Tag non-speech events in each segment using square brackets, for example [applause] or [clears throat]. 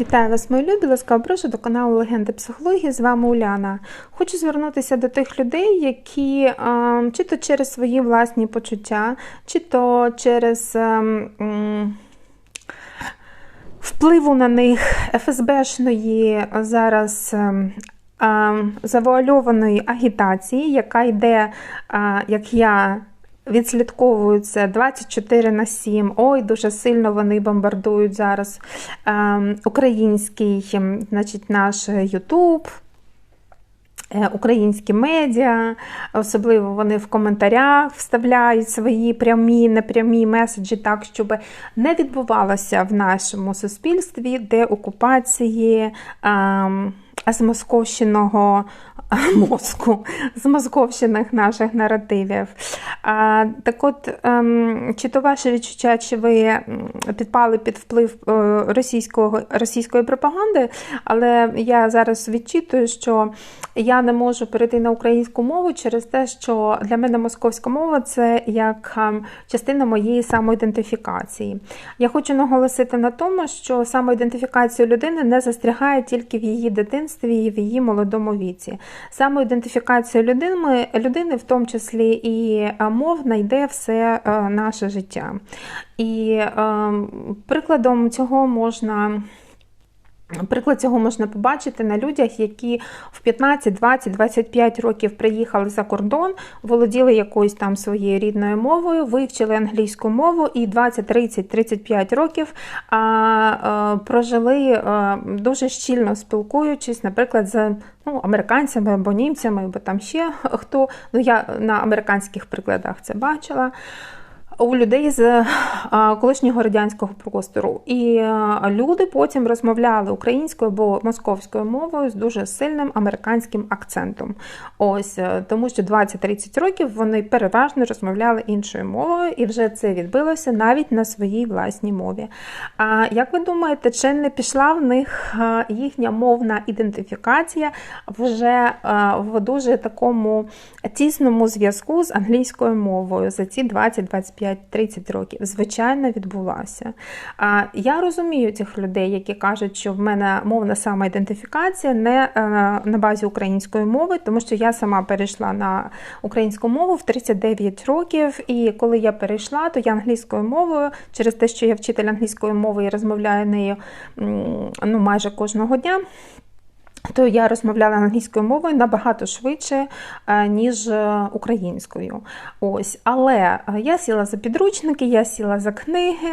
Вітаю вас, мої любі! Ласкаво прошу до каналу Легенди психології. З вами Уляна. Хочу звернутися до тих людей, які чи то через свої власні почуття, чи то через впливу на них ФСБшної зараз. Завуальованої агітації, яка йде, як я відслідковуються 24 на 7. Ой, дуже сильно вони бомбардують зараз е, український ем, значить, наш Ютуб. Е, українські медіа, особливо вони в коментарях вставляють свої прямі, непрямі меседжі, так, щоб не відбувалося в нашому суспільстві деокупації. Ем, з московщиного мозку, з московщиних наших наративів. Так от, ем, чи то ваше відчуття, чи ви підпали під вплив е, російського, російської пропаганди, але я зараз відчитую, що я не можу перейти на українську мову через те, що для мене московська мова це як ем, частина моєї самоідентифікації. Я хочу наголосити на тому, що самоідентифікація людини не застрягає тільки в її дитинстві і в її молодому віці. Самоідентифікація людини, людини, в тому числі і мов мовна, йде все е, наше життя. І ем, прикладом цього можна. Приклад цього можна побачити на людях, які в 15, 20, 25 років приїхали за кордон, володіли якоюсь там своєю рідною мовою, вивчили англійську мову і 20, 30, 35 років а, а, прожили а, дуже щільно спілкуючись, наприклад, з ну, американцями або німцями, або там ще хто. Ну я на американських прикладах це бачила у людей з колишнього радянського простору. І люди потім розмовляли українською або московською мовою з дуже сильним американським акцентом. Ось е, тому, що 20-30 років вони переважно розмовляли іншою мовою, і вже це відбилося навіть на своїй власній мові. А як ви думаєте, чи не пішла в них їхня мовна ідентифікація вже в дуже такому тісному зв'язку з англійською мовою за ці 20-25 25-30 років, звичайно, відбулася. Я розумію цих людей, які кажуть, що в мене мовна самоідентифікація не е, на базі української мови, тому що я сама перейшла на українську мову в 39 років, і коли я перейшла, то я англійською мовою, через те, що я вчитель англійської мови і розмовляю нею ну, майже кожного дня то я розмовляла англійською мовою набагато швидше, е, ніж е, українською. Ось, Але е, я сіла за підручники, я сіла за книги,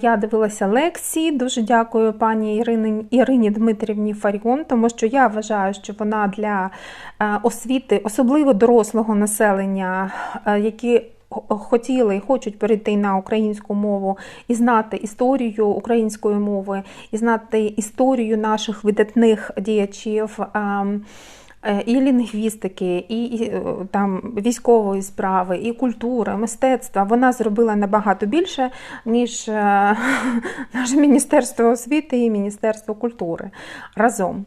я дивилася лекції. Дуже дякую пані Ірині, Ірині Дмитрівні Фаріон, тому що я вважаю, що вона для освіти, особливо дорослого населення, які хотіли і хочуть перейти на українську мову і знати історію української мови, і знати історію наших видатних діячів. Ем, е, і лінгвістики, і е, там військової справи, і культури, мистецтва вона зробила набагато більше, ніж е, [laughs] наше Міністерство освіти і Міністерство культури разом.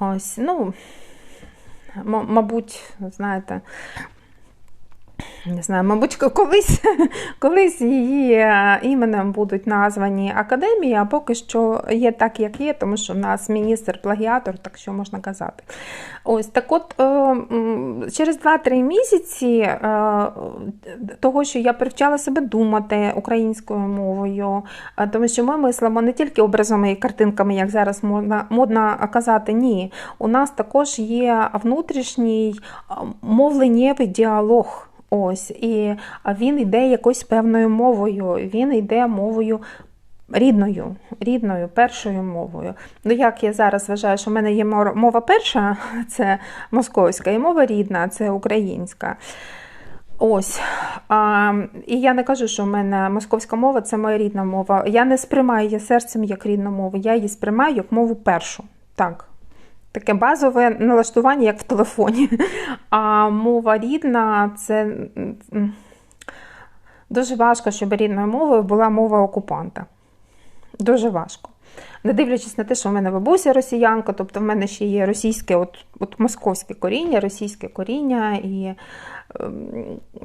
Ось, ну, Мабуть, знаєте, не знаю, мабуть, колись [laughs] колись її е, іменем будуть названі академії, а поки що є так, як є, тому що в нас міністр-плагіатор, так що можна казати. Ось так от е, через 2-3 місяці е, того, що я привчала себе думати українською мовою, тому що ми мислимо не тільки образами і картинками, як зараз можна модно казати, ні. У нас також є внутрішній мовленнєвий діалог. Ось, І він йде якоюсь певною мовою, він йде мовою рідною, рідною, першою мовою. Ну, як я зараз вважаю, що в мене є мова перша, [laughs] це московська, і мова рідна, це українська. Ось. А, І я не кажу, що в мене московська мова це моя рідна мова. Я не сприймаю її серцем як рідну мову, я її сприймаю як мову першу. Так. Таке базове налаштування, як в телефоні. [laughs] А мова рідна це дуже важко, щоб рідною мовою була мова окупанта. Дуже важко. Не дивлячись на те, що в мене бабуся росіянка, тобто в мене ще є російське, от от московське коріння, російське коріння і е,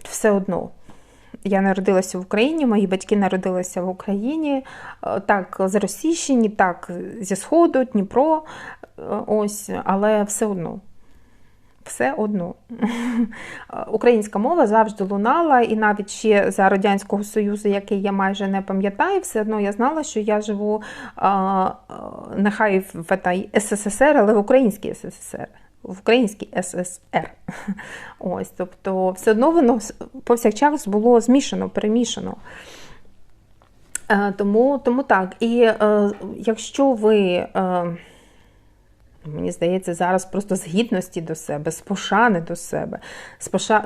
все одно. Я народилася в Україні, мої батьки народилися в Україні, е, так, з Російщини, так, зі Сходу, Дніпро. Е, ось, але все одно. Все одно. Українська мова завжди лунала, і навіть ще за Радянського Союзу, який я майже не пам'ятаю, все одно я знала, що я живу нехай в СССР, але в Українській СССР в Українській ССР. Ось, Тобто, все одно воно повсякчас було змішано, перемішано. Е, тому тому так. І е, якщо ви. Е, Мені здається, зараз просто з гідності до себе, з пошани до себе,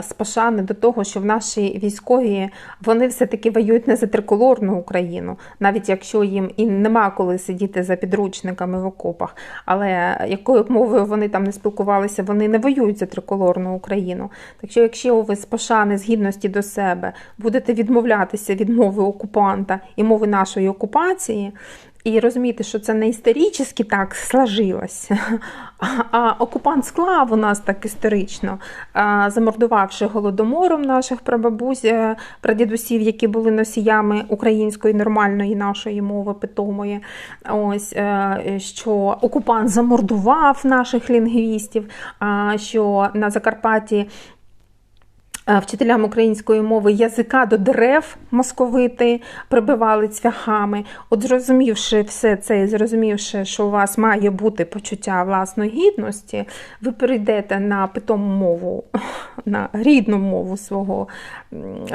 з пошани до того, що в нашій військові вони все-таки воюють не за триколорну Україну, навіть якщо їм і нема коли сидіти за підручниками в окопах. Але якою б мовою вони там не спілкувалися, вони не воюють за триколорну Україну. Так що, якщо ви з пошани, з гідності до себе будете відмовлятися від мови окупанта і мови нашої окупації, і розуміти, що це не історично так сложилось, [laughs] а окупант склав у нас так історично, замордувавши голодомором наших прабабусь, е, прадідусів, які були носіями української нормальної нашої мови питомої. Ось е, що окупант замордував наших лінгвістів, що на Закарпатті вчителям української мови язика до дерев московити прибивали цвяхами. От зрозумівши все це і зрозумівши, що у вас має бути почуття власної гідності, ви перейдете на питому мову, [laughs] на рідну мову свого,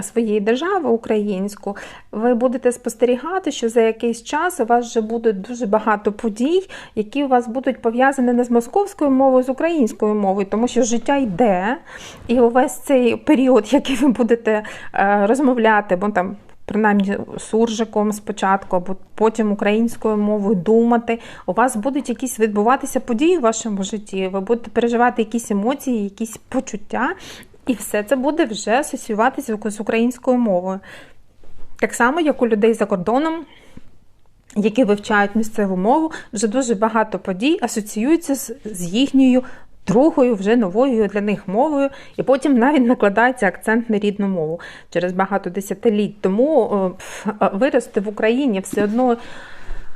своєї держави українську, ви будете спостерігати, що за якийсь час у вас вже буде дуже багато подій, які у вас будуть пов'язані не з московською мовою, а з українською мовою, тому що життя йде, і увесь цей період період, [laughs] який ви будете е, розмовляти, бо там. Принаймні суржиком спочатку, або потім українською мовою думати. У вас будуть якісь відбуватися події в вашому житті, ви будете переживати якісь емоції, якісь почуття, і все це буде вже асоціюватися з українською мовою. Так само, як у людей за кордоном, які вивчають місцеву мову, вже дуже багато подій асоціюються з, з їхньою другою, вже новою для них мовою, і потім навіть накладається акцент на рідну мову через багато десятиліть. Тому вирости в Україні все одно.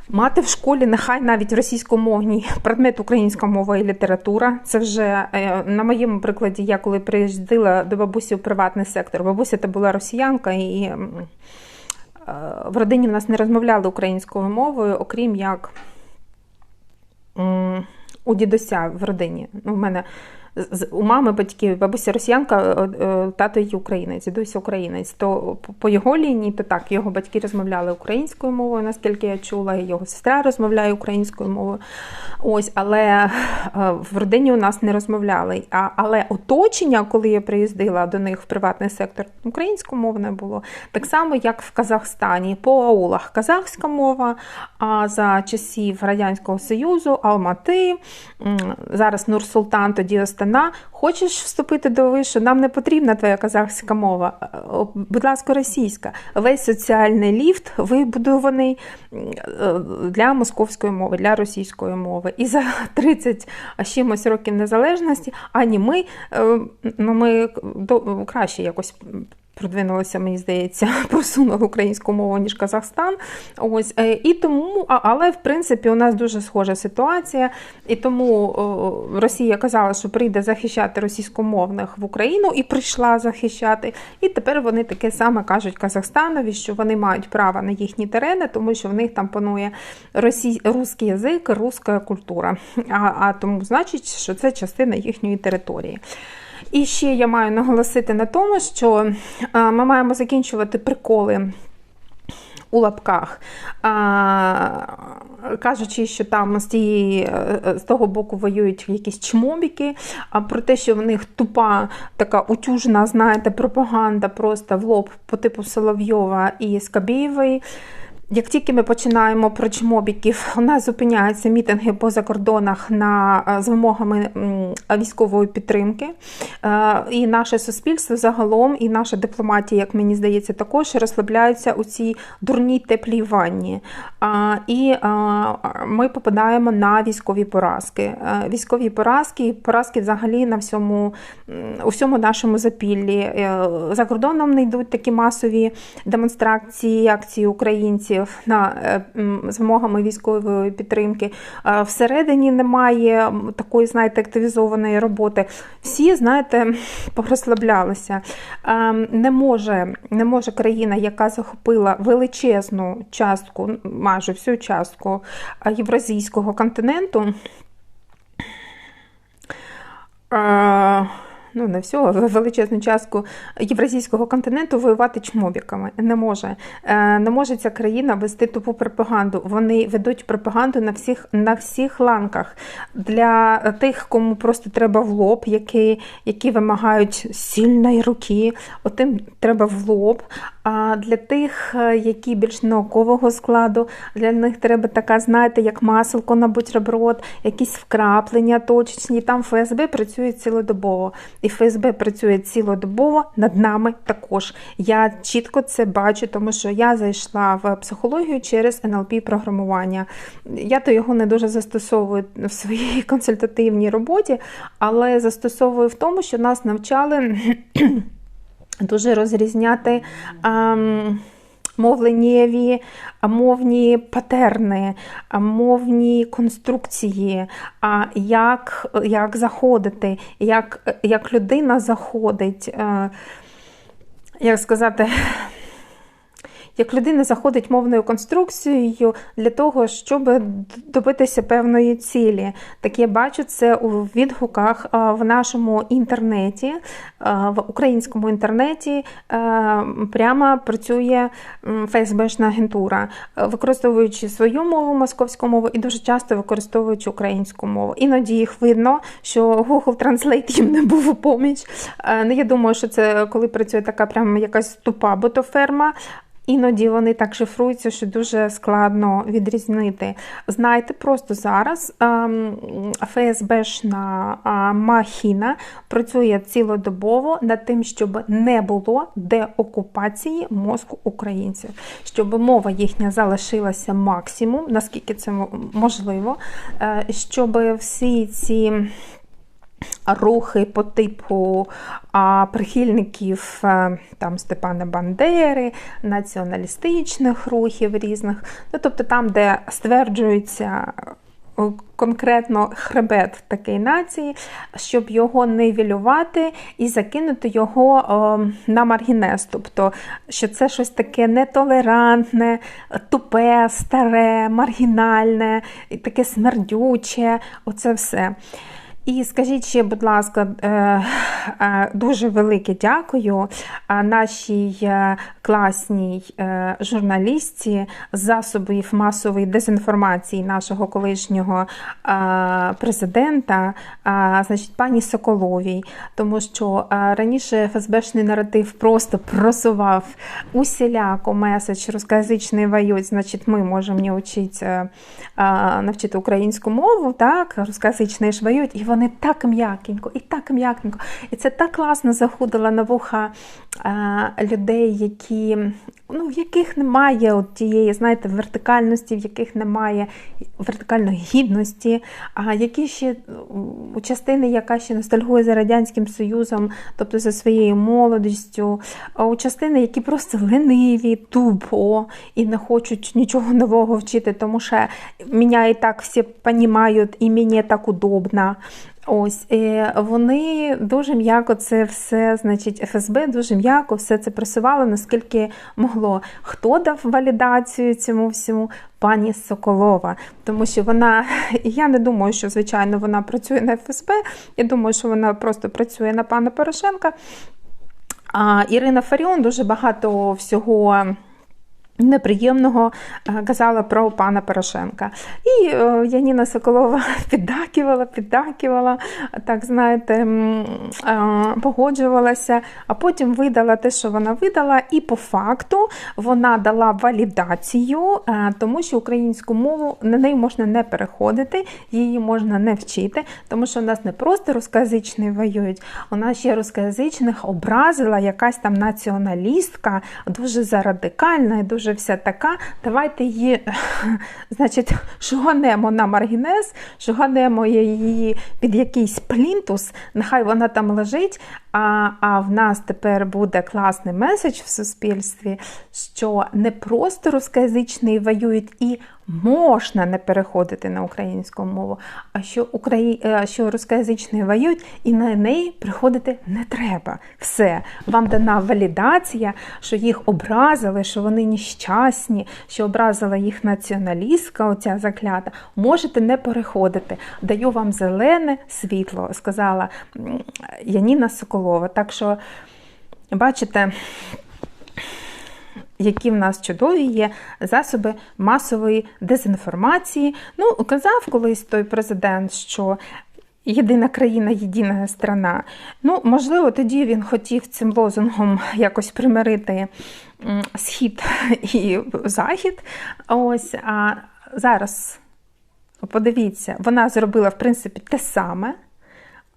Мати в школі нехай навіть російськомовній [laughs] предмет українська мова і література. Це вже е, на моєму прикладі, я коли приїздила до бабусі в приватний сектор. Бабуся та була росіянка, і е, в родині в нас не розмовляли українською мовою, окрім як у дідуся в родині. Ну, в мене у мами батьків, бабуся росіянка, е, е, тато її українець, дідусь українець. То по його лінії, то так, його батьки розмовляли українською мовою, наскільки я чула, і його сестра розмовляє українською мовою. Ось, але е, в родині у нас не розмовляли. А, Але оточення, коли я приїздила до них в приватний сектор, українськомовне було. Так само, як в Казахстані, по аулах казахська мова, а за часів Радянського Союзу, Алмати, зараз Нур-Султан, тоді Остан вона, хочеш вступити до вишу, нам не потрібна твоя казахська мова, будь ласка, російська. Весь соціальний ліфт вибудований е, для московської мови, для російської мови. І за [laughs] 30 чимось років незалежності, ані ми, е, ну, ми краще якось продвинулися, мені здається, [laughs] просунули українську мову, ніж Казахстан. Ось е, і тому, але в принципі у нас дуже схожа ситуація, і тому Росія казала, що прийде захищати російськомовних в Україну і прийшла захищати. І тепер вони таке саме кажуть Казахстанові, що вони мають право на їхні терени, тому що в них там панує росій, русський язик, руська культура. А, а тому значить, що це частина їхньої території. І ще я маю наголосити на тому, що ми маємо закінчувати приколи. У лапках, а, кажучи, що там з тієї, з того боку воюють якісь чмобіки, а про те, що в них тупа така утюжна, знаєте, пропаганда просто в лоб по типу Соловйова і Скабєєвої. Як тільки ми починаємо про чмобіків, у нас зупиняються мітинги по закордонах на е, з вимогами військової підтримки. Е, і наше суспільство загалом, і наша дипломатія, як мені здається, також розслабляються у цій дурній теплій ванні. І ми попадаємо на військові поразки. Е, військові поразки, поразки взагалі на всьому у всьому нашому запіллі. За кордоном не йдуть такі масові демонстрації, акції українців коштів на е, вимогами військової підтримки. Всередині немає такої, знаєте, активізованої роботи. Всі, знаєте, [laughs] порозслаблялися. Не може, не може країна, яка захопила величезну частку, майже всю частку євразійського континенту ну не всього, величезну частку євразійського континенту воювати чмобіками. Не може. Е, не може ця країна вести тупу пропаганду. Вони ведуть пропаганду на всіх на всіх ланках. Для тих, кому просто треба в лоб, які які вимагають сильної руки, отим треба в лоб. А для тих, е, які більш наукового складу, для них треба така, знаєте, як маселко на бутерброд, якісь вкраплення точечні. Там ФСБ працює цілодобово. І ФСБ працює цілодобово над нами також. Я чітко це бачу, тому що я зайшла в психологію через НЛП програмування. Я то його не дуже застосовую в своїй консультативній роботі, але застосовую в тому, що нас навчали [clears throat] дуже розрізняти. Ем, мовленнєві, мовні патерни, мовні конструкції, як як заходити, як як людина заходить, е, як сказати, як людина заходить мовною конструкцією для того, щоб добитися певної цілі. Так я бачу це у відгуках в нашому інтернеті, в українському інтернеті прямо працює ФСБшна агентура, використовуючи свою мову, московську мову, і дуже часто використовуючи українську мову. Іноді їх видно, що Google Translate їм не був у поміч. Ну, Я думаю, що це коли працює така прямо якась тупа ботоферма. Іноді вони так шифруються, що дуже складно відрізнити. Знайте, просто зараз ем, ФСБшна махіна працює цілодобово над тим, щоб не було деокупації мозку українців, щоб мова їхня залишилася максимум, наскільки це можливо, е, щоб всі ці рухи по типу а, прихильників е, там Степана Бандери, націоналістичних рухів різних. Ну, Тобто там, де стверджується е, конкретно хребет такої нації, щоб його нивелювати і закинути його о, на маргінез. Тобто, що це щось таке нетолерантне, тупе, старе, маргінальне, таке смердюче, оце все. І скажіть ще, будь ласка, е, е, дуже велике дякую нашій е, класній журналістці засобів масової дезінформації нашого колишнього президента, значить, пані Соколовій, тому що раніше ФСБшний наратив просто просував усіляко меседж рускоязичний воюють, значить, ми можемо навчити українську мову, так, рускоязичний ж воюють, і вони вони так м'якенько, і так м'якенько. І це так класно заходило на вуха людей, які, ну, в яких немає от тієї, знаєте, вертикальності, в яких немає вертикальної гідності, а які ще у частини, яка ще ностальгує за Радянським Союзом, тобто за своєю молодістю, а у частини, які просто лениві, тупо і не хочуть нічого нового вчити, тому що мене і так всі розуміють, і мені так удобно. Ось вони дуже м'яко це все, значить, ФСБ дуже м'яко все це просувало, наскільки могло. Хто дав валідацію цьому всьому? Пані Соколова, тому що вона, [laughs] я не думаю, що звичайно вона працює на ФСБ. Я думаю, що вона просто працює на пана Порошенка. А Ірина Фаріон дуже багато всього Неприємного е, казала про пана Порошенка. І е, Яніна Соколова [laughs] піддакувала, піддакувала, так знаєте, е, погоджувалася, а потім видала те, що вона видала, і по факту вона дала валідацію, тому що українську мову на неї можна не переходити, її можна не вчити, тому що у нас не просто рускоязичні воюють, у нас ще рускоязичних образила якась там націоналістка, дуже зарадикальна і дуже вся така. Давайте її, [laughs] значить, шуганемо на маргінез, шуганемо її під якийсь плінтус, нехай вона там лежить. А, а в нас тепер буде класний меседж в суспільстві, що не просто рускоязичні воюють і можна не переходити на українську мову, а що Украї... е, що рускоязичні воюють і на неї приходити не треба. Все, вам дана валідація, що їх образили, що вони нещасні, що образила їх націоналістка, оця заклята. Можете не переходити. Даю вам зелене світло, сказала Яніна Соколова. Так що, бачите, які в нас чудові є засоби масової дезінформації. Ну, казав колись той президент, що єдина країна, єдина страна. Ну, можливо, тоді він хотів цим лозунгом якось примирити схід [laughs] і захід. Ось, а зараз подивіться, вона зробила в принципі те саме.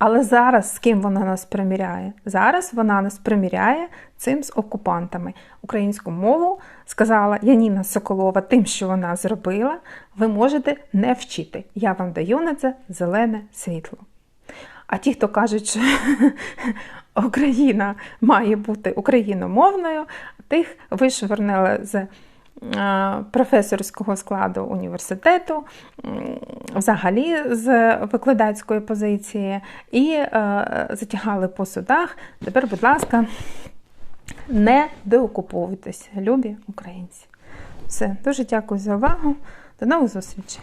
Але зараз з ким вона нас приміряє? Зараз вона нас приміряє цим з окупантами. Українську мову сказала Яніна Соколова тим, що вона зробила, ви можете не вчити. Я вам даю на це зелене світло. А ті, хто кажуть, що [laughs] Україна має бути україномовною, тих вишвернили з професорського складу університету, взагалі з викладацької позиції, і е, затягали по судах. Тепер, будь ласка, не деокуповуйтесь, любі українці. Все, дуже дякую за увагу. До нових зустрічей!